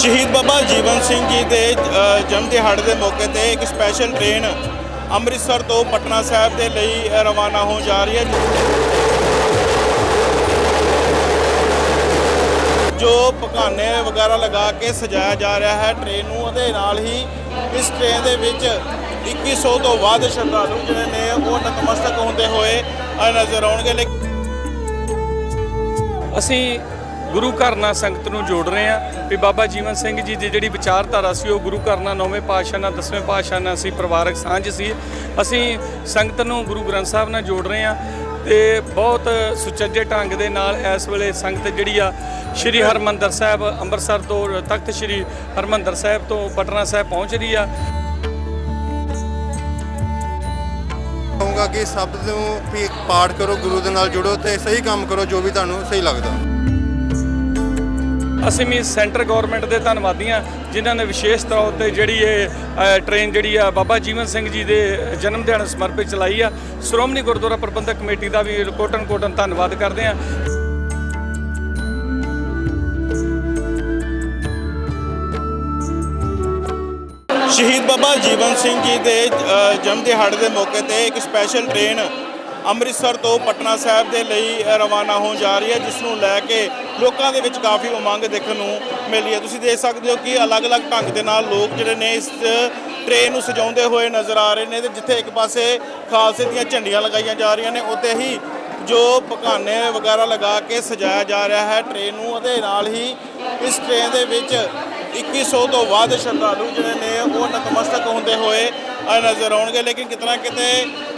ਸ਼ਹੀਦ ਬਾਬਾ ਜੀਵਨ ਸਿੰਘ ਜੀ ਦੇ ਜਨਮ ਦਿਹਾੜੇ ਦੇ ਮੌਕੇ ਤੇ ਇੱਕ ਸਪੈਸ਼ਲ ਟ੍ਰੇਨ ਅੰਮ੍ਰਿਤਸਰ ਤੋਂ ਪਟਨਾ ਸਾਹਿਬ ਦੇ ਲਈ ਰਵਾਨਾ ਹੋਣ ਜਾ ਰਹੀ ਹੈ। ਜੋ ਪਕਾਨੇ ਵਗੈਰਾ ਲਗਾ ਕੇ ਸਜਾਇਆ ਜਾ ਰਿਹਾ ਹੈ ਟ੍ਰੇਨ ਨੂੰ ਅਤੇ ਨਾਲ ਹੀ ਇਸ ਟ੍ਰੇਨ ਦੇ ਵਿੱਚ 2100 ਤੋਂ ਵੱਧ ਸ਼ਰਧਾਲੂ ਜਿਹੜੇ ਨੇ, ਉਹ ਨਤਮਸਤਕ ਹੁੰਦੇ ਹੋਏ ਨਜ਼ਰ ਆਉਣਗੇ। ਅਸੀਂ ਗੁਰੂ ਘਰ ਨਾਲ ਸੰਗਤ ਨੂੰ ਜੋੜ ਰਹੇ ਹਾਂ ਵੀ ਬਾਬਾ ਜੀਵਨ ਸਿੰਘ ਜੀ ਦੀ ਜਿਹੜੀ ਵਿਚਾਰਧਾਰਾ ਸੀ, ਉਹ ਗੁਰੂ ਘਰ ਨਾਲ ਨੌਵੇਂ ਪਾਤਸ਼ਾਹ ਨਾਲ, ਦਸਵੇਂ ਪਾਤਸ਼ਾਹ ਨਾਲ ਅਸੀਂ ਪਰਿਵਾਰਕ ਸਾਂਝ ਸੀ। ਅਸੀਂ ਸੰਗਤ ਨੂੰ ਗੁਰੂ ਗ੍ਰੰਥ ਸਾਹਿਬ ਨਾਲ ਜੋੜ ਰਹੇ ਹਾਂ ਤੇ ਬਹੁਤ ਸੁਚੱਜੇ ਢੰਗ ਦੇ ਨਾਲ ਇਸ ਵੇਲੇ ਸੰਗਤ ਜਿਹੜੀ ਆ, ਸ਼੍ਰੀ ਹਰਮੰਦਰ ਸਾਹਿਬ, ਅੰਮ੍ਰਿਤਸਰ ਤੋਂ ਤਖਤ ਸ਼੍ਰੀ ਹਰਮੰਦਰ ਸਾਹਿਬ ਤੋਂ ਪਟਨਾ ਸਾਹਿਬ ਪਹੁੰਚ ਰਹੀ ਆ। ਕਹੂੰਗਾ ਕਿ ਸਭ ਨੂੰ ਵੀ ਪਾਠ ਕਰੋ, ਗੁਰੂ ਦੇ ਨਾਲ ਜੁੜੋ ਤੇ ਸਹੀ ਕੰਮ ਕਰੋ, ਜੋ ਵੀ ਤੁਹਾਨੂੰ ਸਹੀ ਲੱਗਦਾ। ਅਸੀਂ ਵੀ ਸੈਂਟਰ ਗਵਰਨਮੈਂਟ ਦੇ ਧੰਨਵਾਦੀ ਹਾਂ ਜਿਨ੍ਹਾਂ ਨੇ ਵਿਸ਼ੇਸ਼ ਤੌਰ ਤੇ ਜਿਹੜੀ ਇਹ ਅ, ਟ੍ਰੇਨ ਜਿਹੜੀ ਆ ਬਾਬਾ ਜੀਵਨ ਸਿੰਘ ਜੀ ਦੇ ਜਨਮ ਦਿਹਾੜੇ ਸਮਰਪਿਤ ਚਲਾਈ ਆ। ਸ਼੍ਰੋਮਣੀ ਗੁਰਦੁਆਰਾ ਪ੍ਰਬੰਧਕ ਕਮੇਟੀ ਦਾ ਵੀ ਕੋਟਨ ਕੋਟਨ ਧੰਨਵਾਦ ਕਰਦੇ ਹਾਂ। ਸ਼ਹੀਦ ਬਾਬਾ ਜੀਵਨ ਸਿੰਘ ਜੀ ਦੇ ਜਨਮ ਦਿਹਾੜੇ ਦੇ ਮੌਕੇ ਤੇ ਇੱਕ ਸਪੈਸ਼ਲ ਟ੍ਰੇਨ ਅੰਮ੍ਰਿਤਸਰ ਤੋਂ ਪਟਨਾ ਸਾਹਿਬ ਦੇ ਲਈ ਰਵਾਨਾ ਹੋਣ ਜਾ ਰਹੀ ਹੈ ਜਿਸ ਨੂੰ ਲੈ ਕੇ ਲੋਕਾਂ ਦੇ ਵਿੱਚ ਕਾਫੀ ਉਮੰਗ ਦੇਖਣ ਨੂੰ ਮਿਲੀ ਹੈ। ਤੁਸੀਂ ਦੇਖ ਸਕਦੇ ਹੋ ਕਿ ਅਲੱਗ-ਅਲੱਗ ਢੰਗ ਦੇ ਨਾਲ ਲੋਕ ਜਿਹੜੇ ਨੇ ਇਸ ਟ੍ਰੇਨ ਨੂੰ ਸਜਾਉਂਦੇ ਹੋਏ ਨਜ਼ਰ ਆ ਰਹੇ ਨੇ ਤੇ ਜਿੱਥੇ ਇੱਕ ਪਾਸੇ ਖਾਲਸੇ ਦੀਆਂ ਝੰਡੀਆਂ ਲਗਾਈਆਂ ਜਾ ਰਹੀਆਂ ਨੇ, ਉੱਥੇ ਹੀ ਜੋ ਪਕਾਨੇ ਵਗੈਰਾ ਲਗਾ ਕੇ ਸਜਾਇਆ ਜਾ ਰਿਹਾ ਹੈ ਟ੍ਰੇਨ ਨੂੰ ਅਤੇ ਨਾਲ ਹੀ ਇਸ ਟ੍ਰੇਨ ਦੇ ਵਿੱਚ 2100 ਤੋਂ ਵੱਧ ਸ਼ਰਧਾਲੂ ਜਿਹੜੇ ਨੇ ਉਹ ਨਤਮਸਤਕ ਹੁੰਦੇ ਹੋਏ ਨਜ਼ਰ ਆਉਣਗੇ। ਲੇਕਿਨ ਕਿਤਨਾ ਕਿਤੇ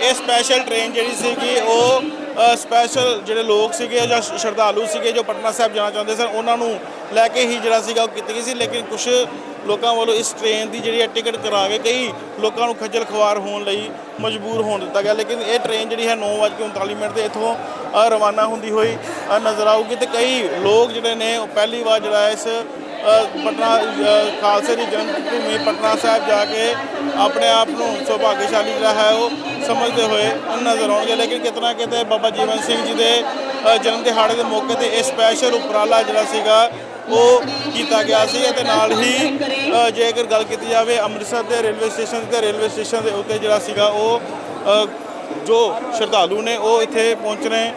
ਇਹ ਸਪੈਸ਼ਲ ਟ੍ਰੇਨ ਜਿਹੜੀ ਸੀਗੀ, ਉਹ ਸਪੈਸ਼ਲ ਜਿਹੜੇ ਲੋਕ ਸੀਗੇ ਜਾਂ ਸ਼ਰਧਾਲੂ ਸੀਗੇ ਜੋ ਪਟਨਾ ਸਾਹਿਬ ਜਾਣਾ ਚਾਹੁੰਦੇ ਸਨ, ਉਹਨਾਂ ਨੂੰ ਲੈ ਕੇ ਹੀ ਜਿਹੜਾ ਸੀਗਾ ਉਹ ਕੀਤੀ ਗਈ ਸੀ, ਲੇਕਿਨ ਕੁਝ ਲੋਕਾਂ ਵੱਲੋਂ ਇਸ ਟ੍ਰੇਨ ਦੀ ਜਿਹੜੀ ਹੈ ਟਿਕਟ ਕਰਾ ਕੇ ਕਈ ਲੋਕਾਂ ਨੂੰ ਖੱਜਲ ਖਵਾਰ ਹੋਣ ਲਈ ਮਜਬੂਰ ਹੋਣ ਦਿੱਤਾ ਗਿਆ, ਲੇਕਿਨ ਇਹ ਟ੍ਰੇਨ ਜਿਹੜੀ ਹੈ 9:39 ਮਿੰਟ ਤੇ ਇੱਥੋਂ ਰਵਾਨਾ ਹੁੰਦੀ ਹੋਈ ਨਜ਼ਰ ਆਊਗੀ ਤੇ ਕਈ ਲੋਕ ਜਿਹੜੇ ਨੇ ਉਹ ਪਹਿਲੀ ਵਾਰ ਜਿਹੜਾ ਹੈ ਇਸ ਪਟਨਾ ਖਾਲਸੇ ਦੀ ਜਨਮ ਭੂਮੀ ਪਟਨਾ ਸਾਹਿਬ ਜਾ ਕੇ ਆਪਣੇ ਆਪ ਨੂੰ ਸੁਭਾਗਿਆਸ਼ਾਲੀ ਜਿਹੜਾ ਹੈ ਉਹ ਸਮਝਦੇ ਹੋਏ ਨਜ਼ਰ ਆਉਣਗੇ। ਲੇਕਿਨ ਕਿਤਨਾ ਕਿਤੇ ਬਾਬਾ ਜੀਵਨ ਸਿੰਘ ਜੀ ਦੇ ਜਨਮ ਦਿਹਾੜੇ ਦੇ ਮੌਕੇ ਤੇ ਇਹ ਸਪੈਸ਼ਲ ਉਪਰਾਲਾ ਜਿਹੜਾ ਸੀਗਾ ਉਹ ਕੀਤਾ ਗਿਆ ਸੀ ਅਤੇ ਨਾਲ ਹੀ ਅ, ਜੇਕਰ ਗੱਲ ਕੀਤੀ ਜਾਵੇ ਅੰਮ੍ਰਿਤਸਰ ਦੇ ਰੇਲਵੇ ਸਟੇਸ਼ਨ ਤੇ ਰੇਲਵੇ ਸਟੇਸ਼ਨ ਦੇ ਉੱਤੇ ਜਿਹੜਾ ਸੀਗਾ ਉਹ ਜੋ ਸ਼ਰਧਾਲੂ ਨੇ ਉਹ ਇੱਥੇ ਪਹੁੰਚਣੇ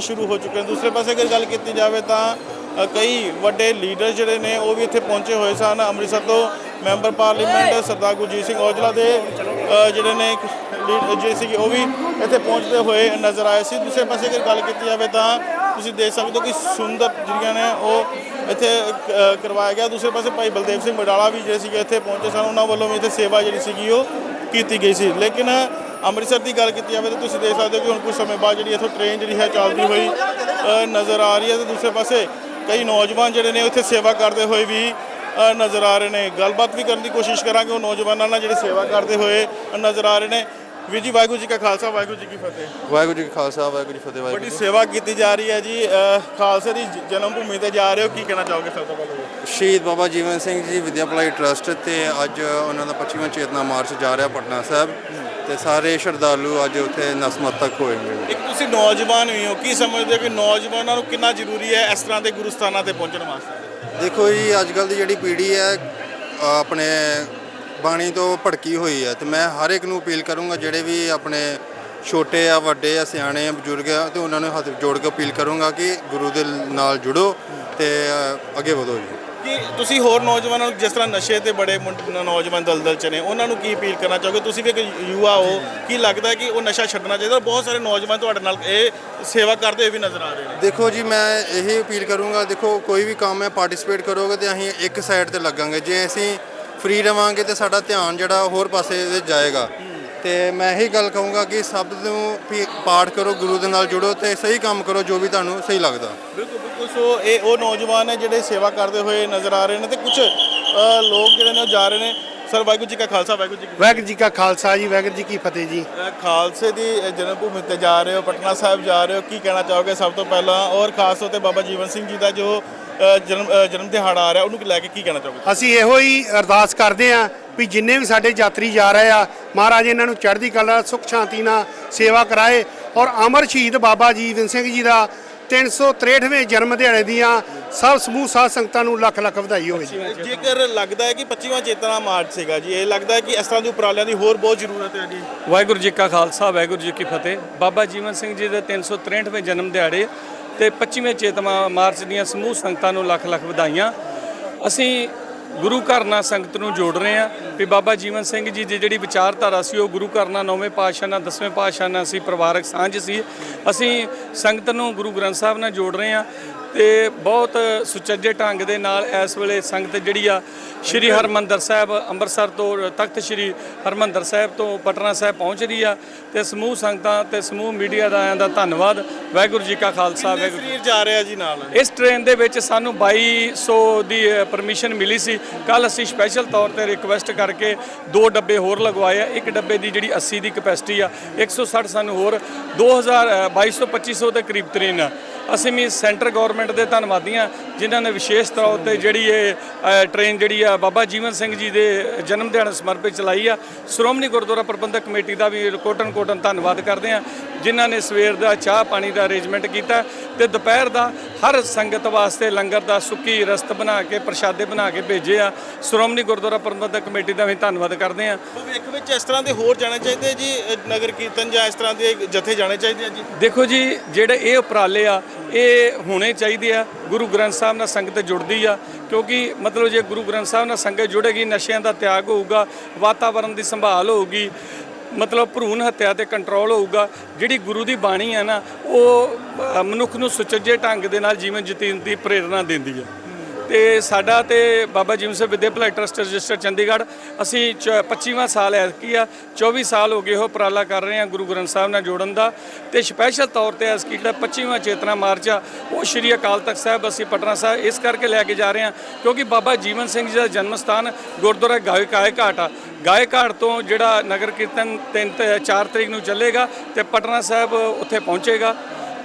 ਸ਼ੁਰੂ ਹੋ ਚੁੱਕੇ ਨੇ। ਦੂਸਰੇ ਪਾਸੇ ਅਗਰ ਗੱਲ ਕੀਤੀ ਜਾਵੇ ਤਾਂ ਕਈ ਵੱਡੇ ਲੀਡਰ ਜਿਹੜੇ ਨੇ ਉਹ ਵੀ ਇੱਥੇ ਪਹੁੰਚੇ ਹੋਏ ਸਨ। ਅੰਮ੍ਰਿਤਸਰ ਤੋਂ ਮੈਂਬਰ ਪਾਰਲੀਮੈਂਟ ਸਰਦਾਰ ਗੁਰਜੀਤ ਸਿੰਘ ਔਜਲਾ ਦੇ ਜਿਹੜੇ ਨੇ ਜਿਹੜੇ ਸੀਗੇ ਉਹ ਵੀ ਇੱਥੇ ਪਹੁੰਚਦੇ ਹੋਏ ਨਜ਼ਰ ਆਏ ਸੀ। ਦੂਸਰੇ ਪਾਸੇ ਅਗਰ ਗੱਲ ਕੀਤੀ ਜਾਵੇ ਤਾਂ ਤੁਸੀਂ ਦੇਖ ਸਕਦੇ ਹੋ ਕਿ ਸੁੰਦਰ ਜਿਹੜੀਆਂ ਨੇ ਉਹ ਇੱਥੇ ਕਰਵਾਇਆ ਗਿਆ। ਦੂਸਰੇ ਪਾਸੇ ਭਾਈ ਬਲਦੇਵ ਸਿੰਘ ਮਡਾਲਾ ਵੀ ਜਿਹੜੇ ਸੀਗੇ ਇੱਥੇ ਪਹੁੰਚੇ ਸਨ। ਉਹਨਾਂ ਵੱਲੋਂ ਵੀ ਇੱਥੇ ਸੇਵਾ ਜਿਹੜੀ ਸੀਗੀ ਉਹ ਕੀਤੀ ਗਈ ਸੀ। ਲੇਕਿਨ ਅੰਮ੍ਰਿਤਸਰ ਦੀ ਗੱਲ ਕੀਤੀ ਜਾਵੇ ਤਾਂ ਤੁਸੀਂ ਦੇਖ ਸਕਦੇ ਹੋ ਕਿ ਹੁਣ ਕੁਝ ਸਮੇਂ ਬਾਅਦ ਜਿਹੜੀ ਇੱਥੋਂ ਟ੍ਰੇਨ ਜਿਹੜੀ ਹੈ ਚੱਲਦੀ ਹੋਈ ਨਜ਼ਰ ਆ ਰਹੀ ਹੈ। ਤੇ ਦੂਸਰੇ ਪਾਸੇ ਕਈ ਨੌਜਵਾਨ ਜਿਹੜੇ ਨੇ ਇੱਥੇ ਸੇਵਾ ਕਰਦੇ ਹੋਏ ਵੀ ਨਜ਼ਰ ਆ ਰਹੇ ਨੇ। ਗੱਲਬਾਤ ਵੀ ਕਰਨ ਦੀ ਕੋਸ਼ਿਸ਼ ਕਰਾਂਗੇ। ਉਹ ਨੌਜਵਾਨਾਂ ਨਾਲ ਜਿਹੜੇ ਸੇਵਾ ਕਰਦੇ ਹੋਏ ਨਜ਼ਰ ਆ ਰਹੇ ਨੇ। ਵੀਰ ਜੀ ਵਾਹਿਗੁਰੂ ਜੀ ਕਾ ਖਾਲਸਾ ਵਾਹਿਗੁਰੂ ਜੀ ਕੀ ਫਤਿਹ। ਵਾਹਿਗੁਰੂ ਜੀ ਕਾ ਖਾਲਸਾ ਵਾਹਿਗੁਰੂ ਜੀ ਫਤਿਹ ਵਾਹਿਗੁਰੂ ਬੜੀ ਸੇਵਾ ਕੀਤੀ ਜਾ ਰਹੀ ਹੈ ਜੀ। ਖਾਲਸੇ ਦੀ ਜਨਮ ਭੂਮੀ ਤੇ ਜਾ ਰਹੇ ਹੋ। ਕੀ ਕਹਿਣਾ ਚਾਹੋਗੇ ਸਭ ਤੋਂ ਪਹਿਲਾਂ? ਸ਼ਹੀਦ ਬਾਬਾ ਜੀਵਨ ਸਿੰਘ ਜੀ ਵਿਦਿਆ ਭਲਾਈ ਟਰਸਟ ਤੇ ਅੱਜ ਉਹਨਾਂ ਦਾ 25ਵਾਂ ਚੇਤਨਾ ਮਾਰਚ ਜਾ ਰਿਹਾ ਪਟਨਾ ਸਾਹਿਬ। ਤੇ ਸਾਰੇ ਸ਼ਰਧਾਲੂ ਅੱਜ ਉੱਥੇ ਨਸਮਤਕ ਹੋਏਗੇ ਇੱਕ ਤੁਸੀਂ ਨੌਜਵਾਨ ਵੀ ਹੋ। ਕੀ ਸਮਝਦੇ ਹੋ ਕਿ ਨੌਜਵਾਨਾਂ ਨੂੰ ਕਿੰਨਾ ਜ਼ਰੂਰੀ ਹੈ ਇਸ ਤਰ੍ਹਾਂ ਦੇ ਗੁਰੂ ਸਥਾਨਾਂ ਤੇ ਪਹੁੰਚਣ ਵਾਸਤੇ? ਦੇਖੋ ਜੀ ਅੱਜ ਕੱਲ ਦੀ ਜਿਹੜੀ ਪੀੜ੍ਹੀ ਹੈ ਆਪਣੇ ਬਾਣੀ ਤੋਂ ਭੜਕੀ ਹੋਈ ਹੈ ਤੇ ਮੈਂ ਹਰ ਇੱਕ ਨੂੰ ਅਪੀਲ ਕਰੂੰਗਾ, ਜਿਹੜੇ ਵੀ ਆਪਣੇ ਛੋਟੇ ਆ, ਵੱਡੇ ਆ, ਸਿਆਣੇ ਆ, ਬਜ਼ੁਰਗ ਆ, ਤੇ ਉਹਨਾਂ ਨੂੰ ਹੱਥ ਜੋੜ ਕੇ ਅਪੀਲ ਕਰੂੰਗਾ ਕਿ ਗੁਰੂ ਦੇ ਨਾਲ ਜੁੜੋ ਤੇ ਅੱਗੇ ਵਧੋ ਜੀ। ਕਿ ਤੁਸੀਂ ਹੋਰ ਨੌਜਵਾਨਾਂ ਨੂੰ ਜਿਸ ਤਰ੍ਹਾਂ ਨਸ਼ੇ ਤੇ ਬੜੇ ਮੁੰਡ- ਨੌਜਵਾਨ ਦਲਦਲ ਚ ਨੇ, ਉਹਨਾਂ ਨੂੰ ਕੀ ਅਪੀਲ ਕਰਨਾ ਚਾਹੋਗੇ? ਤੁਸੀਂ ਵੀ ਇੱਕ ਯੁਵਾ ਹੋ, ਕੀ ਲੱਗਦਾ ਹੈ ਕਿ ਉਹ ਨਸ਼ਾ ਛੱਡਣਾ ਚਾਹੀਦਾ? ਬਹੁਤ ਸਾਰੇ ਨੌਜਵਾਨ ਤੁਹਾਡੇ ਨਾਲ ਇਹ ਸੇਵਾ ਕਰਦੇ ਹੋਏ ਵੀ ਨਜ਼ਰ ਆ ਰਹੇ ਨੇ। ਦੇਖੋ ਜੀ, ਮੈਂ ਇਹੀ ਅਪੀਲ ਕਰੂੰਗਾ, ਦੇਖੋ ਕੋਈ ਵੀ ਕੰਮ ਹੈ ਪਾਰਟਿਸਿਪੇਟ ਕਰੋਗੇ ਤੇ ਅਸੀਂ ਇੱਕ ਸਾਈਡ ਤੇ ਲੱਗਾਂਗੇ। ਜੇ ਅਸੀਂ ਫ੍ਰੀ ਰਵਾਂਗੇ ਤੇ ਸਾਡਾ ਧਿਆਨ ਜਿਹੜਾ ਹੋਰ ਪਾਸੇ ਤੇ ਜਾਏਗਾ। ਤੇ ਮੈਂ ਇਹੀ ਗੱਲ ਕਹੂੰਗਾ ਕਿ ਸਭ ਨੂੰ ਵੀ ਪਾਠ ਕਰੋ ਗੁਰੂ ਦੇ ਨਾਲ ਜੁੜੋ ਤੇ ਸਹੀ ਕੰਮ ਕਰੋ ਜੋ ਵੀ ਤੁਹਾਨੂੰ ਸਹੀ ਲੱਗਦਾ। ਬਿਲਕੁਲ ਬਿਲਕੁਲ। ਸੋ ਇਹ ਉਹ ਨੌਜਵਾਨ ਨੇ ਜਿਹੜੇ ਸੇਵਾ ਕਰਦੇ ਹੋਏ ਨਜ਼ਰ ਆ ਰਹੇ ਨੇ ਤੇ ਕੁਝ ਲੋਕ ਜਿਹੜੇ ਨੇ ਉਹ ਜਾ ਰਹੇ ਨੇ। ਸਰ ਵਾਹਿਗੁਰੂ ਜੀ ਕਾ ਖਾਲਸਾ ਵਾਹਿਗੁਰੂ ਜੀ ਕੀ ਵਾਹਿਗੁਰੂ ਜੀ ਕਾ ਖਾਲਸਾ ਜੀ ਵਾਹਿਗੁਰੂ ਜੀ ਕੀ ਫਤਿਹ ਜੀ। ਅ, ਖਾਲਸੇ ਦੀ ਅ, ਜਨਮ ਭੂਮੀ ਤੇ ਜਾ ਰਹੇ ਹੋ ਪਟਨਾ ਸਾਹਿਬ ਜਾ ਰਹੇ ਹੋ ਕੀ ਕਹਿਣਾ ਚਾਹੋਗੇ ਸਭ ਤੋਂ ਪਹਿਲਾਂ? ਔਰ ਖਾਸ ਤੌਰ ਤੇ ਬਾਬਾ ਜੀਵਨ ਸਿੰਘ ਜੀ ਦਾ ਜੋ ਜਨਮ ਜਨਮ ਦਿਹਾੜਾ ਆ ਰਿਹਾ ਉਹਨੂੰ ਲੈ ਕੇ ਕੀ ਕਹਿਣਾ ਚਾਹੋਗੇ ਅਸੀਂ ਇਹੋ ਹੀ ਅਰਦਾਸ ਕਰਦੇ ਆਂ ਵੀ ਜਿੰਨੇ ਵੀ ਸਾਡੇ ਯਾਤਰੀ ਜਾ ਰਹੇ ਆ ਮਹਾਰਾਜ ਇਹਨਾਂ ਨੂੰ ਚੜ੍ਹਦੀ ਕਲਾ ਸੁਖ ਸ਼ਾਂਤੀ ਨਾਲ ਸੇਵਾ ਕਰਾਏ। ਔਰ ਅਮਰ ਸ਼ਹੀਦ ਬਾਬਾ ਜੀਵਨ ਸਿੰਘ ਜੀ ਦਾ 363ਵੇਂ ਜਨਮ ਦਿਹਾੜੇ ਦੀਆਂ ਸਭ ਸਮੂਹ ਸਾਧ ਸੰਗਤਾਂ ਨੂੰ ਲੱਖ ਲੱਖ ਵਧਾਈ ਹੋਵੇ ਜੀ। ਜੇਕਰ ਲੱਗਦਾ ਹੈ ਕਿ 25ਵਾਂ ਚੇਤਨਾ ਮਾਰਚ ਸੀਗਾ ਜੀ ਇਹ ਲੱਗਦਾ ਹੈ ਕਿ ਇਸ ਤਰ੍ਹਾਂ ਦੇ ਉਪਰਾਲਿਆਂ ਦੀ ਹੋਰ ਬਹੁਤ ਜ਼ਰੂਰਤ ਹੈ ਜੀ ਵਾਹਿਗੁਰੂ ਜੀ ਕਾ ਖਾਲਸਾ ਵਾਹਿਗੁਰੂ ਜੀ ਕੀ ਫਤਿਹ। ਬਾਬਾ ਜੀਵਨ ਸਿੰਘ ਜੀ ਦੇ 363ਵੇਂ ਜਨਮ ਦਿਹਾੜੇ ਤੇ 25ਵੇਂ ਚੇਤਮਾ ਮਾਰਚ ਦੀਆਂ ਸਮੂਹ ਸੰਗਤਾਂ ਨੂੰ ਲੱਖ ਲੱਖ ਵਧਾਈਆਂ। ਅਸੀਂ ਗੁਰੂ ਘਰ ਨਾਲ ਸੰਗਤ ਨੂੰ ਜੋੜ ਰਹੇ ਹਾਂ ਵੀ ਬਾਬਾ ਜੀਵਨ ਸਿੰਘ ਜੀ ਦੀ ਜਿਹੜੀ ਵਿਚਾਰਧਾਰਾ ਸੀ, ਉਹ ਗੁਰੂ ਘਰ ਨਾਲ ਨੌਵੇਂ ਪਾਤਸ਼ਾਹ ਨਾਲ ਦਸਵੇਂ ਪਾਤਸ਼ਾਹ ਨਾਲ ਅਸੀਂ ਪਰਿਵਾਰਕ ਸਾਂਝ ਸੀ। ਅਸੀਂ ਸੰਗਤ ਨੂੰ ਗੁਰੂ ਗ੍ਰੰਥ ਸਾਹਿਬ ਨਾਲ ਜੋੜ ਰਹੇ ਹਾਂ। ਤੇ ਬਹੁਤ ਸੁਚੱਜੇ ਢੰਗ ਦੇ ਨਾਲ ਇਸ ਵੇਲੇ ਸੰਗਤ ਜਿਹੜੀ ਆ ਸ਼੍ਰੀ ਹਰਮੰਦਰ ਸਾਹਿਬ ਅੰਮ੍ਰਿਤਸਰ ਤੋਂ ਤਖਤ ਸ਼੍ਰੀ ਹਰਮੰਦਰ ਸਾਹਿਬ ਤੋਂ ਪਟਨਾ ਸਾਹਿਬ ਪਹੁੰਚ ਰਹੀ ਆ ਤੇ ਸਮੂਹ ਸੰਗਤਾਂ ਤੇ ਸਮੂਹ ਮੀਡੀਆ ਦਾ ਆਇਆਂ ਦਾ ਧੰਨਵਾਦ। ਵਾਹਿਗੁਰੂ ਜੀ ਕਾ ਖਾਲਸਾ ਵਾਹਿਗੁਰੂ ਸਰੀਰ ਜਾ ਰਿਹਾ ਜੀ ਨਾਲ? ਇਸ ਟ੍ਰੇਨ ਦੇ ਵਿੱਚ ਸਾਨੂੰ 2200 ਦੀ ਪਰਮਿਸ਼ਨ ਮਿਲੀ ਸੀ। ਕੱਲ ਅਸੀਂ ਸਪੈਸ਼ਲ ਤੌਰ ਤੇ ਰਿਕਵੈਸਟ ਕਰਕੇ ਦੋ ਡੱਬੇ ਹੋਰ ਲਗਵਾਏ ਆ। ਇੱਕ ਡੱਬੇ ਦੀ ਜਿਹੜੀ 80 ਦੀ ਕਪੈਸਿਟੀ ਆ 160 ਸਾਨੂੰ ਹੋਰ 2000 ਅ, 2200 2500 ਦੇ ਕਰੀਬ ਟ੍ਰੇਨ ਆ। ਅਸੀਂ ਵੀ ਸੈਂਟਰ ਗਵਰਨਮੈਂਟ ਦੇ ਧੰਨਵਾਦੀ ਹਾਂ ਜਿਨ੍ਹਾਂ ਨੇ ਵਿਸ਼ੇਸ਼ ਤੌਰ ਤੇ ਜਿਹੜੀ ਇਹ ਅ, ਟ੍ਰੇਨ ਜਿਹੜੀ ਆ ਬਾਬਾ ਜੀਵਨ ਸਿੰਘ ਜੀ ਦੇ ਜਨਮ ਦਿਹਾੜੇ ਸਮਰਪਿਤ ਚਲਾਈ ਆ। ਸ਼੍ਰੋਮਣੀ ਗੁਰਦੁਆਰਾ ਪ੍ਰਬੰਧਕ ਕਮੇਟੀ ਦਾ ਵੀ ਕੋਟਨ ਕੋਟਨ ਧੰਨਵਾਦ ਕਰਦੇ ਹਾਂ ਜਿਨ੍ਹਾਂ ਨੇ ਸਵੇਰ ਦਾ ਚਾਹ ਪਾਣੀ ਦਾ ਅਰੇਂਜਮੈਂਟ ਕੀਤਾ ਤੇ ਦੁਪਹਿਰ ਦਾ ਹਰ ਸੰਗਤ ਵਾਸਤੇ ਲੰਗਰ ਦਾ ਸੁੱਕੀ ਰਸਤ ਬਣਾ ਕੇ ਪ੍ਰਸ਼ਾਦੇ ਬਣਾ ਕੇ ਭੇਜੇ ਆ। ਸ਼੍ਰੋਮਣੀ ਗੁਰਦੁਆਰਾ ਪ੍ਰਬੰਧਕ ਕਮੇਟੀ ਦਾ ਵੀ ਧੰਨਵਾਦ ਕਰਦੇ ਹਾਂ ਭਵਿੱਖ ਵਿੱਚ ਇਸ ਤਰ੍ਹਾਂ ਦੇ ਹੋਰ ਜਾਣੇ ਚਾਹੀਦੇ ਜੀ ਨਗਰ ਕੀਰਤਨ ਜਾਂ ਇਸ ਤਰ੍ਹਾਂ ਦੇ ਜਥੇ ਜਾਣੇ ਚਾਹੀਦੇ ਆ ਜੀ? ਦੇਖੋ ਜੀ ਜਿਹੜੇ ਇਹ ਉਪਰਾਲੇ ਆ ਇਹ ਹੋਣੇ ਚਾਹੀਦੇ ਆ। ਗੁਰੂ ਗ੍ਰੰਥ ਸਾਹਿਬ ਨਾਲ ਸੰਗਤ ਜੁੜਦੀ ਆ ਕਿਉਂਕਿ ਮਤਲਬ ਜੇ ਗੁਰੂ ਗ੍ਰੰਥ ਸਾਹਿਬ ਨਾਲ ਸੰਗਤ ਜੁੜੇਗੀ ਨਸ਼ਿਆਂ ਦਾ ਤਿਆਗ ਹੋਊਗਾ ਵਾਤਾਵਰਣ ਦੀ ਸੰਭਾਲ ਹੋਊਗੀ ਮਤਲਬ ਭਰੂਣ ਹੱਤਿਆ ਤੇ ਕੰਟਰੋਲ ਹੋਊਗਾ, ਜਿਹੜੀ ਗੁਰੂ ਦੀ ਬਾਣੀ ਹੈ ਨਾ, ਉਹ ਮਨੁੱਖ ਨੂੰ ਸੁਚੱਜੇ ਢੰਗ ਦੇ ਨਾਲ ਜੀਵਨ ਜੀਣ ਦੀ ਪ੍ਰੇਰਣਾ ਦਿੰਦੀ ਹੈ। ਤੇ ਸਾਡਾ ਤੇ ਬਾਬਾ ਜੀਵਨ ਸਿੰਘ ਵਿਦਿਆ ਭਲਾਈ ਟਰਸਟ ਰਜਿਸਟਰ ਚੰਡੀਗੜ੍ਹ, ਅਸੀਂ ਚ- 25ਵਾਂ ਸਾਲ ਹੈ ਕੀ ਆ 24 ਸਾਲ ਹੋ ਗਏ ਉਹ ਉਪਰਾਲਾ ਕਰ ਰਹੇ ਹਾਂ ਗੁਰੂ ਗ੍ਰੰਥ ਸਾਹਿਬ ਨਾਲ ਜੋੜਨ ਦਾ ਤੇ ਸਪੈਸ਼ਲ ਤੌਰ ਤੇ ਇਸ ਕੀ ਜਿਹੜਾ 25ਵਾਂ ਚੇਤਨਾ ਮਾਰਚ ਆ, ਉਹ ਸ਼੍ਰੀ ਅਕਾਲ ਤਖਤ ਸਾਹਿਬ ਅਸੀਂ ਪਟਨਾ ਸਾਹਿਬ ਇਸ ਕਰਕੇ ਲੈ ਕੇ ਜਾ ਰਹੇ ਹਾਂ ਕਿਉਂਕਿ ਬਾਬਾ ਜੀਵਨ ਸਿੰਘ ਜੀ ਦਾ ਜਨਮ ਸਥਾਨ ਗੁਰਦੁਆਰਾ ਗਾਏ ਕਾਏ ਘਾਟ ਆ। ਗਾਏ ਘਾਟ ਤੋਂ ਜਿਹੜਾ ਨਗਰ ਕੀਰਤਨ 3 ਤੇ 4 ਤਰੀਕ ਨੂੰ ਚੱਲੇਗਾ ਤੇ ਪਟਨਾ ਸਾਹਿਬ ਉੱਥੇ ਪਹੁੰਚੇਗਾ।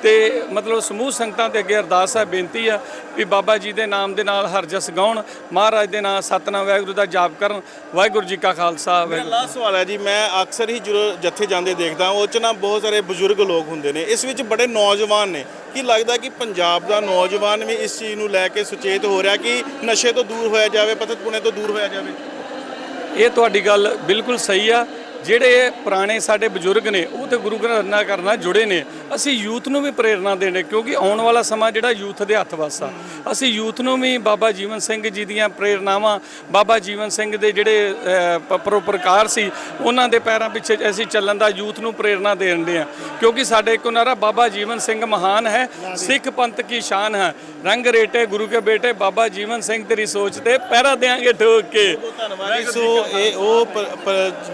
ਤੇ ਮਤਲਬ ਸਮੂਹ ਸੰਗਤਾਂ ਦੇ ਅੱਗੇ ਅਰਦਾਸ ਹੈ ਬੇਨਤੀ ਆ ਵੀ ਬਾਬਾ ਜੀ ਦੇ ਨਾਮ ਦੇ ਨਾਲ ਹਰ ਜਸ ਗਾਉਣ ਮਹਾਰਾਜ ਦੇ ਨਾਮ ਸਤਨਾਮ ਵਾਹਿਗੁਰੂ ਦਾ ਜਾਪ ਕਰਨ ਵਾਹਿਗੁਰੂ ਜੀ ਕਾ ਖਾਲਸਾ ਮੇਰਾ ਵਾਹਿਗੁਰੂ ਲਾਸਟ ਸਵਾਲ ਹੈ ਜੀ ਮੈਂ ਅਕਸਰ ਹੀ ਜਦੋਂ ਜੱਥੇ ਜਾਂਦੇ ਦੇਖਦਾ ਉਹ ਚ ਨਾ ਬਹੁਤ ਸਾਰੇ ਬਜ਼ੁਰਗ ਲੋਕ ਹੁੰਦੇ ਨੇ ਇਸ ਵਿੱਚ ਬੜੇ ਨੌਜਵਾਨ ਨੇ ਕੀ ਲੱਗਦਾ ਕਿ ਪੰਜਾਬ ਦਾ ਨੌਜਵਾਨ ਵੀ ਇਸ ਚੀਜ਼ ਨੂੰ ਲੈ ਕੇ ਸੁਚੇਤ ਹੋ ਰਿਹਾ ਕਿ ਨਸ਼ੇ ਤੋਂ ਦੂਰ ਹੋਇਆ ਜਾਵੇ ਪਤਤ ਪੁਣੇ ਤੋਂ ਦੂਰ ਹੋਇਆ ਜਾਵੇ? ਇਹ ਤੁਹਾਡੀ ਗੱਲ ਬਿਲਕੁਲ ਸਹੀ ਆ ਜਿਹੜੇ ਪੁਰਾਣੇ ਸਾਡੇ ਬਜ਼ੁਰਗ ਨੇ ਉਹ ਤੇ ਗੁਰੂ ਗ੍ਰੰਥ ਨਾਲ ਕਰਨਾ ਜੁੜੇ ਨੇ। ਅਸੀਂ ਯੂਥ ਨੂੰ ਵੀ ਪ੍ਰੇਰਣਾ ਦੇਣੇ ਕਿਉਂਕਿ ਆਉਣ ਵਾਲਾ ਸਮਾਂ ਜਿਹੜਾ ਯੂਥ ਦੇ ਹੱਥ ਵੱਸ ਆ। ਅਸੀਂ ਯੂਥ ਨੂੰ ਵੀ ਬਾਬਾ ਜੀਵਨ ਸਿੰਘ ਜੀ ਦੀਆਂ ਪ੍ਰੇਰਨਾਵਾਂ ਬਾਬਾ ਜੀਵਨ ਸਿੰਘ ਦੇ ਜਿਹੜੇ ਅਹ, ਸੀ ਉਹਨਾਂ ਦੇ ਪੈਰਾਂ ਪਿੱਛੇ ਅਸੀਂ ਚੱਲਣ ਦਾ ਯੂਥ ਨੂੰ ਪ੍ਰੇਰਣਾ ਦੇਣ ਦੇ ਆ। ਕਿਉਂਕਿ ਸਾਡੇ ਇੱਕ ਨਾਰਾ ਬਾਬਾ ਜੀਵਨ ਸਿੰਘ ਮਹਾਨ ਹੈ ਸਿੱਖ ਪੰਥ ਕੀ ਸ਼ਾਨ ਹੈ। ਰੰਗ ਰੇਟੇ ਗੁਰੂ ਕੇ ਬੇਟੇ ਬਾਬਾ ਜੀਵਨ ਸਿੰਘ ਤੇਰੀ ਸੋਚ ਤੇ ਪਹਿਰਾ ਦੇਾਂਗੇ ਠੋਕ ਕੇ। ਸੋ ਇਹ ਉਹ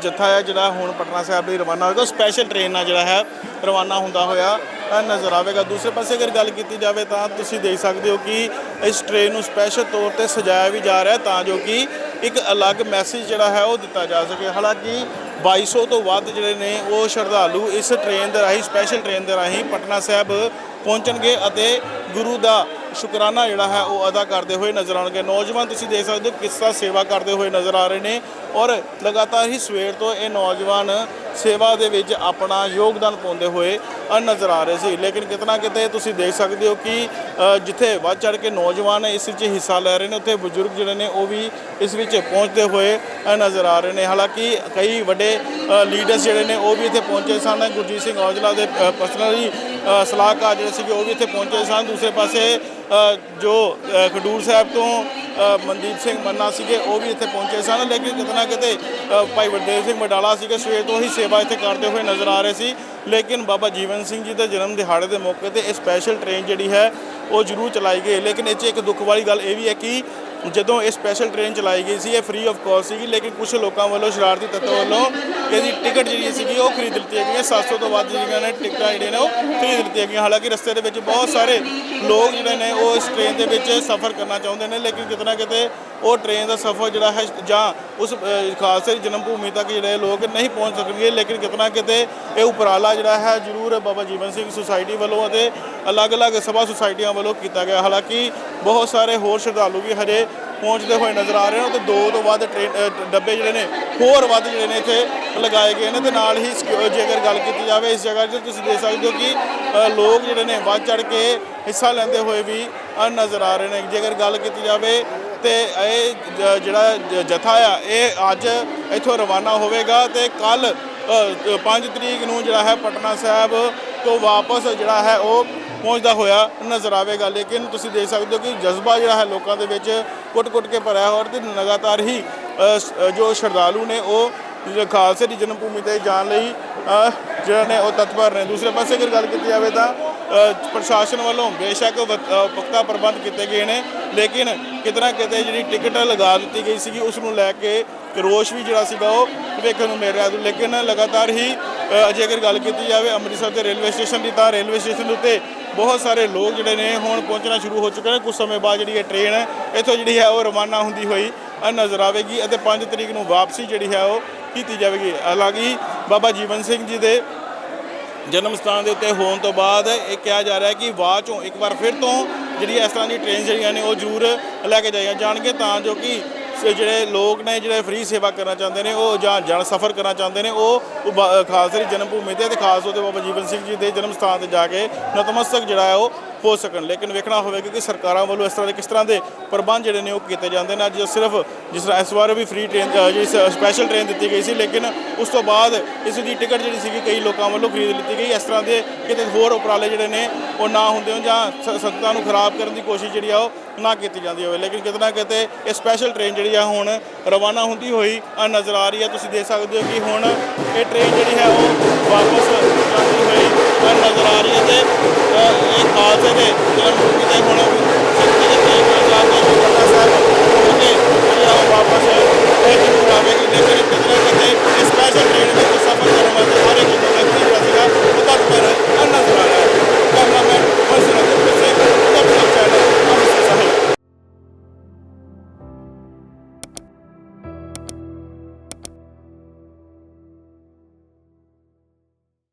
ਜਥਾ ਹੈ ਜਿਹੜਾ ਹੁਣ ਪਟਨਾ ਸਾਹਿਬ ਲਈ ਰਵਾਨਾ ਹੋਏਗਾ ਸਪੈਸ਼ਲ ਟ੍ਰੇਨ ਨਾਲ ਜਿਹੜਾ ਹੈ ਰਵਾਨਾ ਹੁੰਦਾ ਹੋਇਆ ਨਜ਼ਰ ਆਵੇਗਾ। ਦੂਸਰੇ ਪਾਸੇ ਅਗਰ ਗੱਲ ਕੀਤੀ ਜਾਵੇ ਤਾਂ ਤੁਸੀਂ ਦੇਖ ਸਕਦੇ ਹੋ ਕਿ ਇਸ ਟ੍ਰੇਨ ਨੂੰ ਸਪੈਸ਼ਲ ਤੌਰ ਤੇ ਸਜਾਇਆ ਵੀ ਜਾ ਰਿਹਾ ਤਾਂ ਜੋ ਕਿ ਇੱਕ ਅਲੱਗ ਮੈਸੇਜ ਜਿਹੜਾ ਹੈ ਉਹ ਦਿੱਤਾ ਜਾ ਸਕੇ। ਹਾਲਾਂਕਿ 2200 ਤੋਂ ਵੱਧ ਜਿਹੜੇ ਨੇ ਉਹ ਸ਼ਰਧਾਲੂ ਇਸ ਟ੍ਰੇਨ ਦੇ ਰਾਹੀਂ ਸਪੈਸ਼ਲ ਟ੍ਰੇਨ ਦੇ ਰਾਹੀਂ ਪਟਨਾ ਸਾਹਿਬ ਪਹੁੰਚਣਗੇ ਅਤੇ ਗੁਰੂ ਦਾ ਸ਼ੁਕਰਾਨਾ ਜਿਹੜਾ ਹੈ ਉਹ ਅਦਾ ਕਰਦੇ ਹੋਏ ਨਜ਼ਰ ਆਉਣਗੇ। ਨੌਜਵਾਨ ਤੁਸੀਂ ਦੇਖ ਸਕਦੇ ਹੋ ਕਿਸ ਤਰ੍ਹਾਂ ਸੇਵਾ ਕਰਦੇ ਹੋਏ ਨਜ਼ਰ ਆ ਰਹੇ ਨੇ ਔਰ ਲਗਾਤਾਰ ਹੀ ਸਵੇਰ ਤੋਂ ਇਹ ਨੌਜਵਾਨ ਸੇਵਾ ਦੇ ਵਿੱਚ ਆਪਣਾ ਯੋਗਦਾਨ ਪਾਉਂਦੇ ਹੋਏ ਨਜ਼ਰ ਆ ਰਹੇ ਸੀ। ਲੇਕਿਨ ਕਿਤਨਾ ਕਿਤੇ ਤੁਸੀਂ ਦੇਖ ਸਕਦੇ ਹੋ ਕਿ ਜਿੱਥੇ ਵੱਧ ਚੜ ਕੇ ਨੌਜਵਾਨ ਇਸ ਵਿੱਚ ਹਿੱਸਾ ਲੈ ਰਹੇ ਨੇ, ਉੱਥੇ ਬਜ਼ੁਰਗ ਜਿਹੜੇ ਨੇ ਉਹ ਵੀ ਇਸ ਵਿੱਚ ਪਹੁੰਚਦੇ ਹੋਏ ਨਜ਼ਰ ਆ ਰਹੇ ਨੇ। ਹਾਲਾਂਕਿ ਕਈ ਵੱਡੇ ਲੀਡਰਸ ਜਿਹੜੇ ਨੇ ਉਹ ਵੀ ਇੱਥੇ ਪਹੁੰਚੇ ਸਨ। ਗੁਰਜੀਤ ਸਿੰਘ ਔਜਲਾ ਦੇ ਪਰਸਨਲੀ ਸਲਾਹਕਾਰ ਜਿਹੜੇ ਸੀਗੇ ਉਹ ਵੀ ਇੱਥੇ ਪਹੁੰਚੇ ਸਨ। ਦੂਸਰੇ ਪਾਸੇ ਜੋ ਖਡੂਰ ਸਾਹਿਬ ਤੋਂ ਮਨਦੀਪ ਸਿੰਘ ਮੰਨਾ ਸੀਗੇ, ਉਹ ਵੀ ਇੱਥੇ ਪਹੁੰਚੇ ਸਨ। ਲੇਕਿਨ ਕਿਤੇ ਨਾ ਕਿਤੇ ਭਾਈ ਵਰਦੇਵ ਸਿੰਘ ਬਡਾਲਾ ਸੀਗੇ, ਸਵੇਰ ਤੋਂ ਹੀ ਸੇਵਾ ਇੱਥੇ ਕਰਦੇ ਹੋਏ ਨਜ਼ਰ ਆ ਰਹੇ ਸੀ। ਲੇਕਿਨ ਬਾਬਾ ਜੀਵਨ ਸਿੰਘ ਜੀ ਦੇ ਜਨਮ ਦਿਹਾੜੇ ਦੇ ਮੌਕੇ ਤੇ ਇਹ ਸਪੈਸ਼ਲ ਟ੍ਰੇਨ ਜਿਹੜੀ ਹੈ, ਉਹ ਜ਼ਰੂਰ ਚਲਾਈ ਗਈ। ਲੇਕਿਨ ਇਹ 'ਚ ਇੱਕ ਦੁੱਖ ਵਾਲੀ ਗੱਲ ਇਹ ਵੀ ਹੈ ਕਿ ਜਦੋਂ ਇਹ ਸਪੈਸ਼ਲ ਟ੍ਰੇਨ ਚਲਾਈ ਗਈ ਸੀ, ਇਹ ਫ੍ਰੀ ਆਫ ਕਾਸਟ ਸੀਗੀ, ਲੇਕਿਨ ਕੁਝ ਲੋਕਾਂ ਵੱਲੋਂ, ਸ਼ਰਾਰਤੀ ਤੱਤਾਂ ਵੱਲੋਂ ਇਹਦੀ ਟਿਕਟ ਜਿਹੜੀ ਸੀਗੀ, ਉਹ ਖਰੀਦ ਲਿੱਤੀ ਗਈ 700 ਤੋਂ ਵੱਧ ਜਿਹੜੀਆਂ ਨੇ ਟਿਕਟਾਂ ਜਿਹੜੀਆਂ ਨੇ, ਉਹ ਖਰੀਦ ਲਿੱਤੀਆਂ ਗਈਆਂ। ਹਾਲਾਂਕਿ ਰਸਤੇ ਦੇ ਵਿੱਚ ਬਹੁਤ ਸਾਰੇ ਲੋਕ ਜਿਹੜੇ ਨੇ, ਉਹ ਇਸ ਟ੍ਰੇਨ ਦੇ ਵਿੱਚ ਸਫ਼ਰ ਕਰਨਾ ਚਾਹੁੰਦੇ ਨੇ, ਲੇਕਿਨ ਕਿਤੇ ਨਾ ਕਿਤੇ ਉਹ ਟ੍ਰੇਨ ਦਾ ਸਫ਼ਰ ਜਿਹੜਾ ਹੈ ਜਾਂ ਉਸ ਅ, ਖਾਲਸੇ ਦੀ ਜਨਮ ਭੂਮੀ ਤੱਕ ਜਿਹੜੇ ਲੋਕ ਨਹੀਂ ਪਹੁੰਚ ਸਕਣਗੇ ਲੇਕਿਨ ਕਿਤੇ ਨਾ ਕਿਤੇ ਇਹ ਉਪਰਾਲਾ ਜਿਹੜਾ ਹੈ ਜ਼ਰੂਰ ਬਾਬਾ ਜੀਵਨ ਸਿੰਘ ਸੁਸਾਇਟੀ ਵੱਲੋਂ ਅਤੇ ਅਲੱਗ-ਅਲੱਗ ਸਭਾ ਸੁਸਾਇਟੀਆਂ ਵੱਲੋਂ ਕੀਤਾ ਗਿਆ। ਹਾਲਾਂਕਿ ਬਹੁਤ ਸਾਰੇ ਹੋਰ ਸ਼ਰਧਾਲੂ ਵੀ ਹਜੇ ਪਹੁੰਚਦੇ ਹੋਏ ਨਜ਼ਰ ਆ ਰਹੇ ਨੇ ਤੇ ਦੋ ਤੋਂ ਵੱਧ ਟ੍ਰੇਨ ਡੱਬੇ ਜਿਹੜੇ ਨੇ ਹੋਰ ਵੱਧ ਜਿਹੜੇ ਨੇ ਇੱਥੇ ਲਗਾਏ ਗਏ ਨੇ ਤੇ ਨਾਲ ਹੀ ਸਿਕਿਉ- ਜੇਕਰ ਗੱਲ ਕੀਤੀ ਜਾਵੇ ਇਸ ਜਗ੍ਹਾ 'ਤੇ ਤੁਸੀਂ ਦੇਖ ਸਕਦੇ ਹੋ ਕਿ ਲੋਕ ਜਿਹੜੇ ਨੇ ਵੱਧ ਚੜ ਕੇ ਹਿੱਸਾ ਲੈਂਦੇ ਹੋਏ ਵੀ ਨਜ਼ਰ ਆ ਰਹੇ ਨੇ। ਜੇਕਰ ਗੱਲ ਕੀਤੀ ਜਾਵੇ ਤੇ ਇਹ ਜ- ਜਿਹੜਾ ਜ- ਜਥਾ ਆ, ਇਹ ਅੱਜ ਇੱਥੋਂ ਰਵਾਨਾ ਹੋਵੇਗਾ ਤੇ ਕੱਲ 5 ਤਰੀਕ ਨੂੰ ਜਿਹੜਾ ਹੈ ਪਟਨਾ ਸਾਹਿਬ ਤੋਂ ਵਾਪਸ ਜਿਹੜਾ ਹੈ ਉਹ ਪਹੁੰਚਦਾ ਹੋਇਆ ਨਜ਼ਰ ਆਵੇਗਾ। ਲੇਕਿਨ ਤੁਸੀਂ ਦੇਖ ਸਕਦੇ ਹੋ ਕਿ ਜਜ਼ਬਾ ਜਿਹੜਾ ਹੈ ਲੋਕਾਂ ਦੇ ਵਿੱਚ ਕੁੱਟ-ਕੁੱਟ ਕੇ ਭਰਿਆ ਹੋਰ ਤੇ ਲਗਾਤਾਰ ਹੀ ਜੋ ਸ਼ਰਧਾਲੂ ਨੇ ਉਹ ਖਾਲਸੇ ਦੀ ਜਨਮ ਭੂਮੀ ਤੇ ਜਾਣ ਲਈ ਜਿਹੜਾ ਨੇ ਉਹ ਤਤਪਰ ਨੇ। ਦੂਸਰੇ ਪਾਸੇ ਅਗਰ ਗੱਲ ਕੀਤੀ ਜਾਵੇ ਤਾਂ ਪ੍ਰਸ਼ਾਸਨ ਵੱਲੋਂ ਬੇਸ਼ੱਕ ਵ- ਪੁਖਤਾ ਪ੍ਰਬੰਧ ਕੀਤੇ ਗਏ ਨੇ। ਲੇਕਿਨ ਕਿਤਨਾ ਕਿਤੇ ਜਿਹੜੀ ਟਿਕਟ ਲਗਾ ਦਿੱਤੀ ਗਈ ਸੀਗੀ ਉਸ ਨੂੰ ਲੈ ਕੇ ਰੋਸ਼ ਵੀ ਜਿਹੜਾ ਸੀਗਾ ਉਹ ਵੇਖਣ ਨੂੰ ਮਿਲ ਰਿਹਾ ਸੀ। ਲੇਕਿਨ ਲਗਾਤਾਰ ਹੀ ਅ, ਅਗਰ ਗੱਲ ਕੀਤੀ ਜਾਵੇ ਅੰਮ੍ਰਿਤਸਰ ਦੇ ਰੇਲਵੇ ਸਟੇਸ਼ਨ ਦੀ ਤਾਂ ਰੇਲਵੇ ਸਟੇਸ਼ਨ ਦੇ ਉੱਤੇ ਬਹੁਤ ਸਾਰੇ ਲੋਕ ਜਿਹੜੇ ਨੇ ਹੁਣ ਪਹੁੰਚਣਾ ਸ਼ੁਰੂ ਹੋ ਚੁੱਕੇ ਨੇ। ਕੁਝ ਸਮੇਂ ਬਾਅਦ ਜਿਹੜੀ ਇਹ ਟ੍ਰੇਨ ਹੈ ਇੱਥੋਂ ਜਿਹੜੀ ਹੈ ਉਹ ਰਵਾਨਾ ਹੁੰਦੀ ਹੋਈ ਨਜ਼ਰ ਆਵੇਗੀ ਅਤੇ 5 ਤਰੀਕ ਨੂੰ ਵਾਪਸੀ ਜਿਹੜੀ ਹੈ ਉਹ ਕੀਤੀ ਜਾਵੇਗੀ। ਹਾਲਾਂਕਿ ਬਾਬਾ ਜੀਵਨ ਸਿੰਘ ਜੀ ਦੇ ਜਨਮ ਸਥਾਨ ਦੇ ਉੱਤੇ ਹੋਣ ਤੋਂ ਬਾਅਦ ਇਹ ਕਿਹਾ ਜਾ ਰਿਹਾ ਹੈ ਕਿ ਬਾਅਦ ਚੋਂ ਇੱਕ ਵਾਰ ਫਿਰ ਤੋਂ ਜਿਹੜੀ ਇਸ ਤਰ੍ਹਾਂ ਦੀ ਟ੍ਰੇਨ ਜਿਹੜੀਆਂ ਨੇ ਉਹ ਜ਼ਰੂਰ ਲੈ ਕੇ ਜਾਈਆਂ ਜਾਣਗੇ ਤਾਂ ਜੋ ਕਿ ਜਿਹੜੇ ਲੋਕ ਨੇ, ਜਿਹੜੇ ਫ੍ਰੀ ਸੇਵਾ ਕਰਨਾ ਚਾਹੁੰਦੇ ਨੇ, ਉਹ ਜਾਂ ਜਨ ਸਫ਼ਰ ਕਰਨਾ ਚਾਹੁੰਦੇ ਨੇ, ਉਹ ਉਹ ਬਾ- ਦੀ ਜਨਮ ਭੂਮੀ ਤੇ ਤੇ ਖਾਸ ਤੌਰ ਤੇ ਬਾਬਾ ਜੀਵਨ ਸਿੰਘ ਜੀ ਦੇ ਜਨਮ ਸਥਾਨ ਤੇ ਜਾ ਕੇ ਨਤਮਸਤਕ ਜਿਹੜਾ ਹੈ ਉਹ ਹੋ ਸਕਣ। ਲੇਕਿਨ ਵੇਖਣਾ ਹੋਵੇਗਾ ਕਿ ਸਰਕਾਰਾਂ ਵੱਲੋਂ ਇਸ ਤਰ੍ਹਾਂ ਦੇ ਕਿਸ ਤਰ੍ਹਾਂ ਦੇ ਪ੍ਰਬੰਧ ਜਿਹੜੇ ਨੇ ਉਹ ਕੀਤੇ ਜਾਂਦੇ ਨੇ। ਅੱਜ ਸਿਰਫ ਜਿਸ ਤਰ੍ਹਾਂ ਇਸ ਵਾਰ ਵੀ ਫ੍ਰੀ ਟ੍ਰੇਨ ਅ, ਜਿਹੜੀ ਸਪੈਸ਼ਲ ਟ੍ਰੇਨ ਦਿੱਤੀ ਗਈ ਸੀ ਲੇਕਿਨ ਉਸ ਤੋਂ ਬਾਅਦ ਇਸ ਦੀ ਟਿਕਟ ਜਿਹੜੀ ਸੀਗੀ ਕਈ ਲੋਕਾਂ ਵੱਲੋਂ ਖਰੀਦ ਲਿੱਤੀ ਗਈ। ਇਸ ਤਰ੍ਹਾਂ ਦੇ ਕਿਤੇ ਹੋਰ ਉਪਰਾਲੇ ਜਿਹੜੇ ਨੇ ਉਹ ਨਾ ਹੁੰਦੇ ਹੋਣ ਜਾਂ ਸ- ਸੰਗਤਾਂ ਨੂੰ ਖਰਾਬ ਕਰਨ ਦੀ ਕੋਸ਼ਿਸ਼ ਜਿਹੜੀ ਆ ਉਹ ਨਾ ਕੀਤੀ ਜਾਂਦੀ ਹੋਵੇ। ਲੇਕਿਨ ਕਿਤੇ ਨਾ ਕਿਤੇ ਇਹ ਸਪੈਸ਼ਲ ਟ੍ਰੇਨ ਜਿਹੜੀ ਆ ਹੁਣ ਰਵਾਨਾ ਹੁੰਦੀ ਹੋਈ ਅ, ਨਜ਼ਰ ਆ ਰਹੀ ਹੈ ਤੁਸੀਂ ਦੇਖ ਸਕਦੇ ਹੋ ਕਿ ਹੁਣ ਇਹ ਟ੍ਰੇਨ ਜਿਹੜੀ ਹੈ ਉਹ ਵਾਪਸ ਨਜ਼ਰ ਆ ਰਹੀ ਹੈ ਤੇ ਇਹ ਖਾਲਸੇ ਦੇ ਜਨਮ ਭੂਮੀ ਹੁਣ ਸਿੱਖ ਦੇ ਤੇਗ ਸਾਹਿਬ ਦੇ